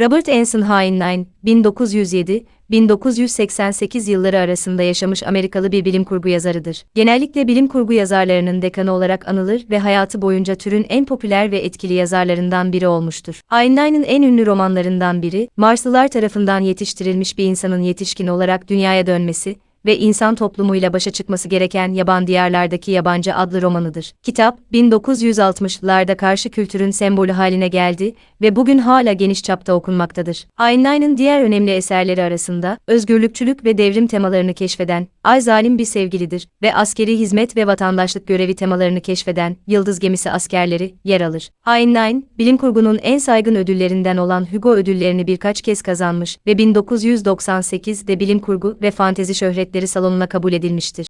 Robert Anson Heinlein, 1907-1988 yılları arasında yaşamış Amerikalı bir bilim kurgu yazarıdır. Genellikle bilim kurgu yazarlarının dekanı olarak anılır ve hayatı boyunca türün en popüler ve etkili yazarlarından biri olmuştur. Heinlein'in en ünlü romanlarından biri, Marslılar tarafından yetiştirilmiş bir insanın yetişkin olarak dünyaya dönmesi, ve insan toplumuyla başa çıkması gereken Yaban Diyarlardaki Yabancı adlı romanıdır. Kitap, 1960'larda karşı kültürün sembolü haline geldi ve bugün hala geniş çapta okunmaktadır. Heinlein'in diğer önemli eserleri arasında, özgürlükçülük ve devrim temalarını keşfeden, Ay Zalim Bir Sevgilidir ve askeri hizmet ve vatandaşlık görevi temalarını keşfeden Yıldız Gemisi Askerleri yer alır. Heinlein, bilim kurgunun en saygın ödüllerinden olan Hugo ödüllerini birkaç kez kazanmış ve 1998'de bilim kurgu ve fantezi şöhretleri salonuna kabul edilmiştir.